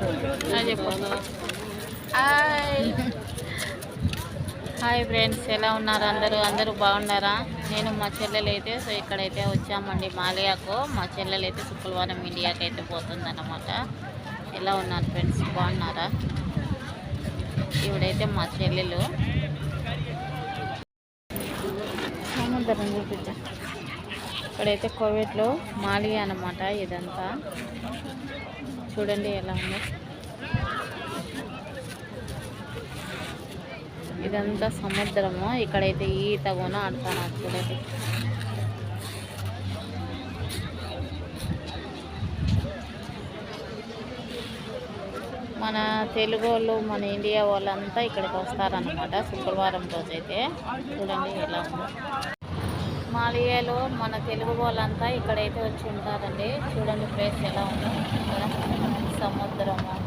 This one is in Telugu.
Hi hi. హాయ్ ఫ్రెండ్స్ ఎలా ఉన్నారు అందరూ? అందరూ బాగున్నారా? నేను మా చెల్లెలు అయితే సో ఇక్కడైతే వచ్చామండి మాలియాకు. మా చెల్లెలు అయితే శుక్రవారం ఇండియాకి అయితే పోతుందన్నమాట. ఎలా ఉన్నారు ఫ్రెండ్స్? బాగున్నారా? ఇవిడైతే మా చెల్లెలు. సముద్రం చూపించా. ఇక్కడైతే కోవిడ్లో మాలియా అన్నమాట ఇదంతా. చూడండి ఎలా ఉందో. ఇదంతా సముద్రము. ఇక్కడైతే ఈత కూడా ఆడుతాను చూడండి. మన తెలుగు వాళ్ళు మన ఇండియా వాళ్ళంతా ఇక్కడికి వస్తారనమాట శుక్రవారం రోజైతే. చూడండి ఎలా ఉందో. మాలియాలో మన తెలుగు వాళ్ళంతా ఇక్కడైతే వచ్చి ఉంటారండి. చూడండి ప్లేస్ ఎలా ఉందో. సముద్రము.